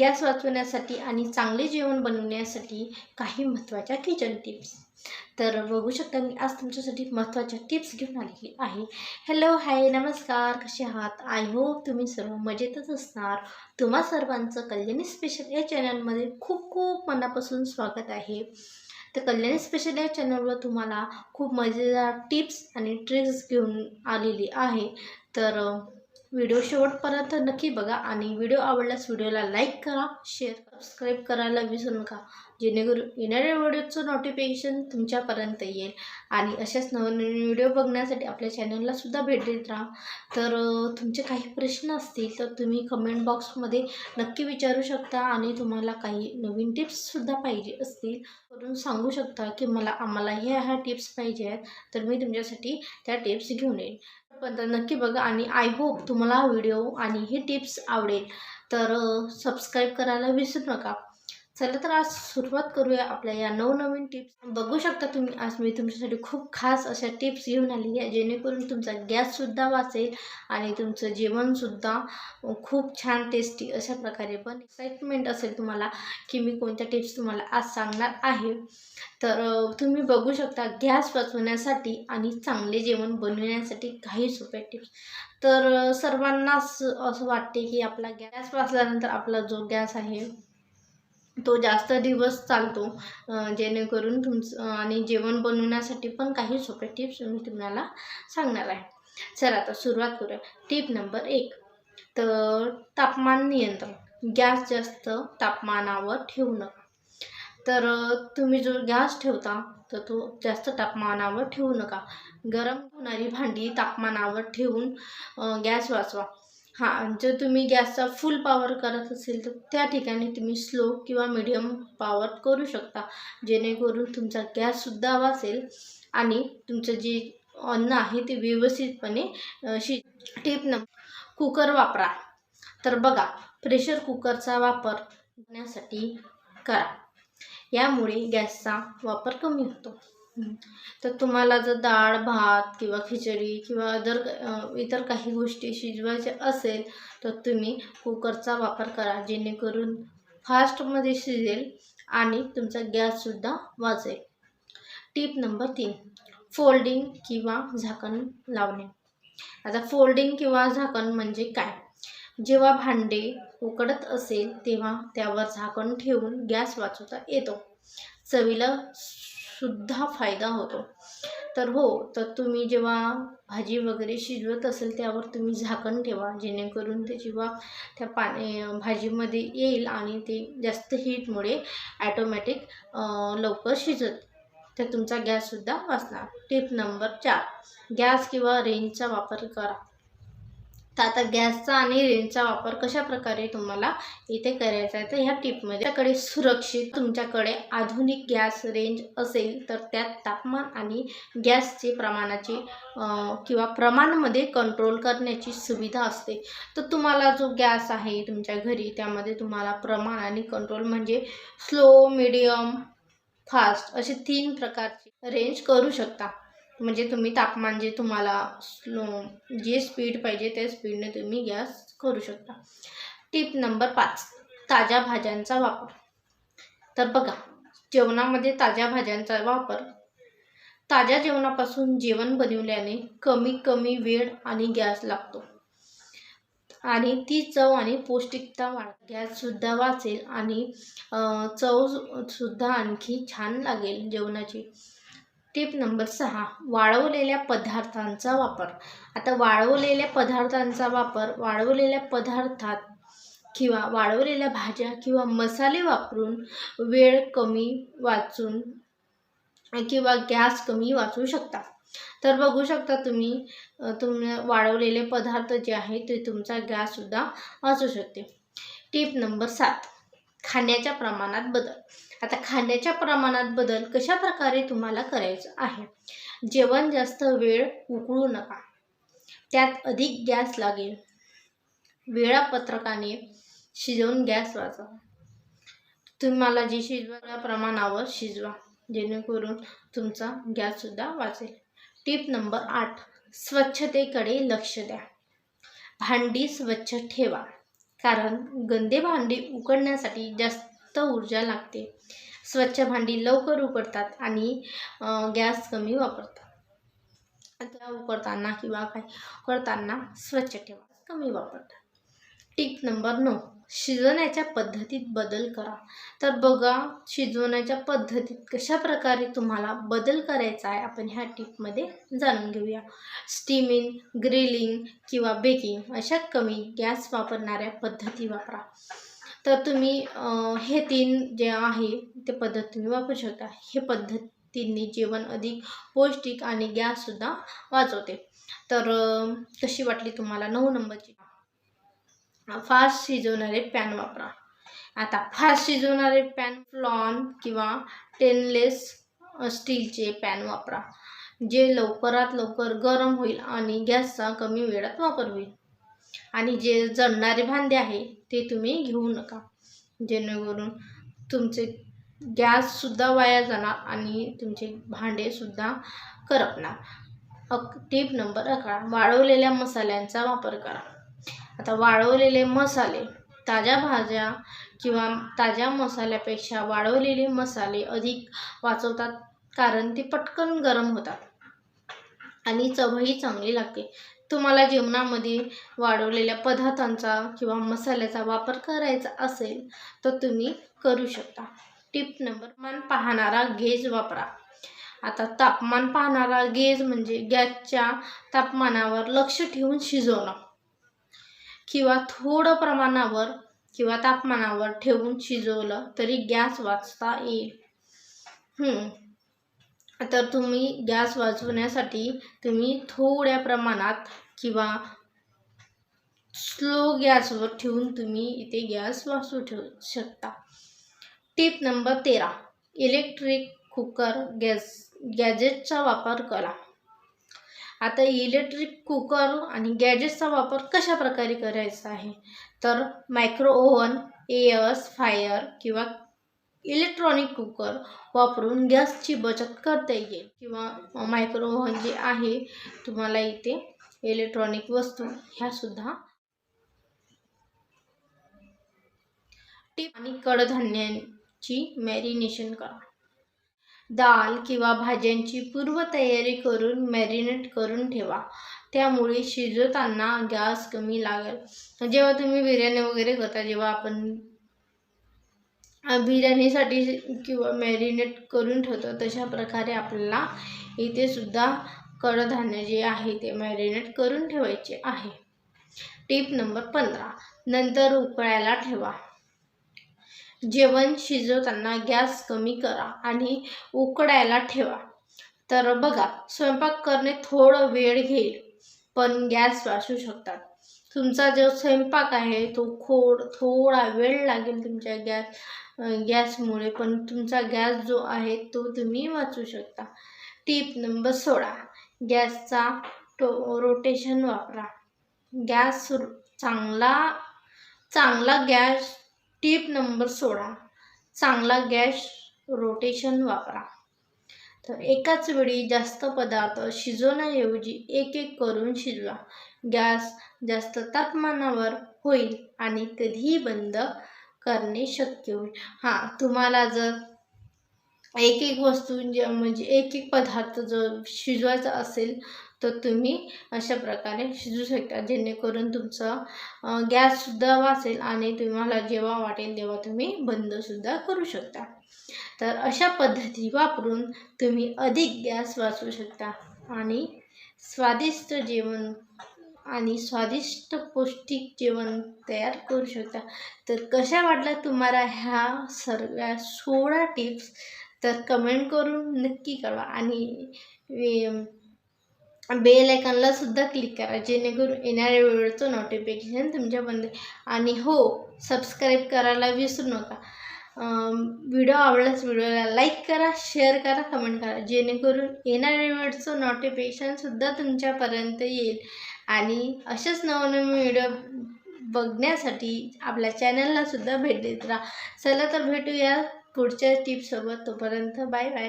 Gas वाचवण्यासाठी आणि चांगले जेवण बनवण्यासाठी काही महत्त्वाच्या किचन टिप्स तर बघू शकता मी आज तुमच्यासाठी महत्त्वाच्या टिप्स घेऊन आलेली आहे. हॅलो हाय नमस्कार कसे आहात? आय होप तुम्ही सर्व मजेतच असणार. तुम्हा सर्वांचं कल्याणी स्पेशल या चॅनलमध्ये खूप खूप मनापासून स्वागत आहे. तर कल्याणी स्पेशल या चॅनलवर तुम्हाला खूप मजेदार टिप्स आणि ट्रिक्स घेऊन आलेली आहे. तर व्हिडिओ शेवटपर्यंत नक्की बघा आणि व्हिडिओ आवडल्यास व्हिडिओला लाईक करा शेअर सबस्क्राईब करायला विसरू नका. जेणेकरून येणाऱ्या व्हिडिओचं नोटिफिकेशन तुमच्यापर्यंत येईल. आणि अशाच नवनवीन व्हिडिओ बघण्यासाठी आपल्या चॅनलला सुद्धा भेट देत राहा. तर तुमचे काही प्रश्न असतील तर तुम्ही कमेंट बॉक्समध्ये नक्की विचारू शकता आणि तुम्हाला काही नवीन टिप्ससुद्धा पाहिजे असतील. करून सांगू शकता की मला आम्हाला ह्या ह्या टिप्स पाहिजे आहेत. तर मी तुमच्यासाठी त्या टिप्स घेऊन येईन. पण तर नक्की बघा आणि आय होप तुम्हाला हा व्हिडिओ आणि ही टिप्स आवडेल. तर सबस्क्राईब करायला विसरू नका. चला तर आज सुरुवात करूया आपल्या या नवनवीन टिप्स बघू शकता तुम्ही आज मी तुमच्यासाठी खूप खास अशा टिप्स घेऊन आली आहे जेणेकरून तुमचा गॅससुद्धा वाचेल आणि तुमचं जेवणसुद्धा खूप छान टेस्टी अशा प्रकारे पण एक्साइटमेंट असेल तुम्हाला की मी कोणत्या टिप्स तुम्हाला आज सांगणार आहे. तर तुम्ही बघू शकता गॅस वाचवण्यासाठी आणि चांगले जेवण बनवण्यासाठी काही सोप्या टिप्स तर सर्वांनाच असं वाटते की आपला गॅस वाचल्यानंतर आपला जो गॅस आहे तो जास्त दिवस चालतो जेणेकरून तुमचं आणि जेवण बनवण्यासाठी पण काही सोप्या टिप्स मी तुम्हाला सांगणार आहे. चला आता सुरुवात करूया. टिप नंबर एक तर तापमान नियंत्रण. गॅस जास्त तापमानावर ठेवू नका. तर तुम्ही जो गॅस ठेवता तर तो जास्त तापमानावर ठेवू नका. गरम होणारी भांडी तापमानावर ठेवून गॅस वाचवा. हां जर तुम्ही गॅसचा फुल पॉवर करत असेल तर त्या ठिकाणी तुम्ही स्लो किंवा मिडियम पॉवर करू शकता. जेणेकरून तुमचा गॅससुद्धा वाचेल आणि तुमचं जे अन्न आहे ते व्यवस्थितपणे अ, शि टिप नंबर कुकर वापरा. तर बघा प्रेशर कुकरचा वापर करण्यासाठी करा. यामुळे गॅसचा वापर कमी होतो. तर तुम्हाला जर डाळ भात किंवा खिचडी किंवा अदर इतर काही गोष्टी शिजवायच्या असेल तर तुम्ही कुकरचा वापर करा जेणेकरून फास्टमध्ये शिजेल आणि तुमचा गॅससुद्धा वाजेल. टीप नंबर तीन फोल्डिंग किंवा झाकण लावणे. आता फोल्डिंग किंवा झाकण म्हणजे काय? जेव्हा भांडे उकडत असेल तेव्हा त्यावर झाकण ठेवून गॅस वाचवता येतो. चवीला सुद्धा फायदा होतो. तर हो तर तुम्ही जेव्हा भाजी वगैरे शिजवत असेल त्यावर तुम्ही झाकण ठेवा जेणेकरून ते जेव्हा त्या पाणी भाजीमध्ये येईल आणि ते जास्त हीटमुळे ॲटोमॅटिक लवकर शिजत तर तुमचा गॅससुद्धा वाचणार. टिप नंबर चार. गॅस किंवा रेंजचा वापर करा. तर आता गॅसचा आणि रेंजचा वापर कशा प्रकारे तुम्हाला इथे करायचा आहे तर ह्या टिपमध्ये त्याकडे सुरक्षित तुमच्याकडे आधुनिक गॅस रेंज असेल तर त्यात तापमान आणि गॅसचे प्रमाणाची किंवा प्रमाणामध्ये कंट्रोल करण्याची सुविधा असते. तर तुम्हाला जो गॅस आहे तुमच्या घरी त्यामध्ये तुम्हाला प्रमाण आणि कंट्रोल म्हणजे स्लो मिडियम फास्ट असे तीन प्रकारचे रेंज करू शकता. म्हणजे तुम्ही तापमान जे तुम्हाला स्लो जे स्पीड पाहिजे त्या स्पीडने तुम्ही गॅस करू शकता. टिप नंबर पाच ताज्या भाज्यांचा वापर. तर बघा जेवणामध्ये ताज्या भाज्यांचा वापर. ताज्या जेवणापासून जेवण बनवल्याने कमी कमी वेळ आणि गॅस लागतो. आणि ती चव आणि पौष्टिकता वाढ गॅससुद्धा वाचेल आणि अं, चव सुद्धा आणखी छान लागेल जेवणाची. टिप नंबर सहा वाळवलेल्या पदार्थांचा वापर. आता वाळवलेल्या पदार्थांचा वापर वाळवलेल्या पदार्थात किंवा वाळवलेल्या भाज्या किंवा मसाले वापरून वेळ कमी वाचून किंवा गॅस कमी वाचू शकता. तर बघू शकता तुम्ही तुम तुम्ही वाळवलेले पदार्थ जे आहे ते तुमचा गॅससुद्धा वाचू शकते. टिप नंबर सात खाण्याच्या प्रमाणात बदल. आता खाण्याच्या प्रमाणात बदल कशा प्रकारे तुम्हाला करायचं आहे? जेवण जास्त वेळ उकळू नका. त्यात अधिक गॅस लागेल. वेळापत्रकाने शिजवून गॅस वाचवा तुम्हाला जे शिजवा प्रमाणावर शिजवा जेणेकरून तुमचा गॅससुद्धा वाचेल टिप नंबर आठ स्वच्छतेकडे लक्ष द्या. भांडी स्वच्छ ठेवा कारण गंदे भांडी उकडण्यासाठी जास्त ऊर्जा लागते. स्वच्छ भांडी लवकर उकडतात आणि गॅस कमी वापरतात. आता उकडताना किंवा काय करताना स्वच्छ ठेवा कमी वापरतात. टिप नंबर नऊ शिजवण्याच्या पद्धतीत बदल करा. तर बघा शिजवण्याच्या पद्धतीत कशा प्रकारे तुम्हाला बदल करायचा आहे आपण ह्या टिपमध्ये जाणून घेऊया. स्टीमिंग ग्रिलिंग किंवा बेकिंग अशा कमी गॅस वापरणाऱ्या पद्धती वापरा. तर तुम्ही हे तीन जे आहे ते पद्धत तुम्ही वापरू शकता. हे पद्धतींनी जेवण अधिक पौष्टिक आणि गॅससुद्धा वाचवते. तर कशी वाटली तुम्हाला नऊ नंबरची? फास्ट शिजवणारे पॅन वापरा. आता फास्ट शिजवणारे पॅन फ्लॉन किंवा टेनलेस स्टीलचे पॅन वापरा. जे लवकरात लवकर गरम होईल आणि गॅसचा कमी वेळात वापर होईल. आणि जे जळणारे भांडे आहे ते तुम्ही घेऊ नका. जेणेकरून तुमचे गॅससुद्धा वाया जाणार आणि तुमचे भांडेसुद्धा करपणार. अक टीप नंबर अकरा. वाळवलेल्या मसाल्यांचा वापर करा. आता वाळवलेले मसाले ताज्या भाज्या किंवा ताज्या मसाल्यापेक्षा वाळवलेले मसाले अधिक वाचवतात कारण ते पटकन गरम होतात आणि चवही चांगली लागते. तुम्हाला जेवणामध्ये वाढवलेल्या पदार्थांचा किंवा मसाल्याचा वापर करायचा असेल तर तुम्ही करू शकता. टिप नंबर मान पाहणारा गेज वापरा. आता तापमान पाहणारा गेज म्हणजे गॅसच्या तापमानावर लक्ष ठेवून शिजवणं. किंवा थोडं प्रमाणावर किंवा तापमानावर ठेवून शिजवलं तरी गॅस वाचता येईल. तर तुम्ही गॅस वाचवण्यासाठी तुम्ही थोड्या प्रमाणात किंवा स्लो गॅसवर ठेवून तुम्ही इथे गॅस वाचवू ठेवू शकता. टिप नंबर तेरा. इलेक्ट्रिक कुकर गॅस गॅजेटचा वापर करा. आता इलेक्ट्रिक कुकर आणि गॅजेटचा वापर कशा प्रकारे करायचा आहे? तर मायक्रो ओव्हन एअर्स फायर किंवा इलेक्ट्रॉनिक कुकर वापरून गॅसची बचत करता येईल. किंवा मायक्रोव्हन जे आहे तुम्हाला इथे इलेक्ट्रॉनिक वस्तू ह्यासुद्धा टीप आणि कडधान्यांची मॅरिनेशन करा. दाल किंवा भाज्यांची पूर्वतयारी करून मॅरिनेट करून ठेवा. त्यामुळे शिजवताना गॅस कमी लागेल. जेव्हा तुम्ही बिर्याणी वगैरे करता जेव्हा आपण बिर्याणीसाठी किंवा मॅरिनेट करून ठेवतो. तशा प्रकारे आपल्याला इथे सुद्धा कडधान्य जे आहे ते मॅरिनेट करून ठेवायचे आहे. टीप नंबर पंधरा. नंतर उकळायला ठेवा. जेवण शिजवताना गॅस कमी करा आणि उकडायला ठेवा. तर बघा स्वयंपाक करणे थोडं वेळ घेईल पण गॅस वाचू शकतात. तुमचा जो स्वयंपाक आहे तो खोड थोडा वेळ लागेल तुमच्या गॅस गॅसमुळे पण तुमचा गॅस जो आहे तो तुम्ही वाचू शकता. टीप नंबर सोळा गॅसचा टो रोटेशन वापरा. गॅस चांगला चांगला गॅस टीप नंबर सोळा चांगला गॅस रोटेशन वापरा. तर एकाच वेळी जास्त पदार्थ शिजवण्याऐवजी एक एक करून शिजवा. गॅस जास्त तापमानावर होईल आणि कधीही बंद करणे शक्य होईल. हां तुम्हाला जर एक एक वस्तू म्हणजे, म्हणजे एक एक पदार्थ जर शिजवायचा असेल तर तुम्ही अशा प्रकारे शिजू शकता. जेणेकरून तुमचं गॅससुद्धा वाचेल आणि तुम्हाला जेव्हा वाटेल तेव्हा तुम्ही बंदसुद्धा करू शकता. तर अशा पद्धती वापरून तुम्ही अधिक गॅस वाचवू शकता आणि स्वादिष्ट जेवण आणि स्वादिष्ट पौष्टिक जेवण तयार करू शकता. तर कशा वाटल्या तुम्हाला ह्या सर्व सोळा टिप्स? तर कमेंट करून नक्की कळवा. आणि बेल आयकॉनला सुद्धा क्लिक करा जेणेकरून येणाऱ्या वेळेचं नोटिफिकेशन तुमच्यापर्यंत आणि हो सबस्क्राईब करायला विसरू नका. व्हिडिओ आवडल्यास व्हिडिओला लाईक करा शेअर करा कमेंट करा. जेणेकरून येणाऱ्या वेळचं नोटिफिकेशनसुद्धा तुमच्यापर्यंत येईल. आणि असेच नवनवीन व्हिडिओ बघण्यासाठी आपल्या चॅनललासुद्धा भेट देत राहा. चला तर भेटूया पुढच्या टिपसोबत तोपर्यंत बाय बाय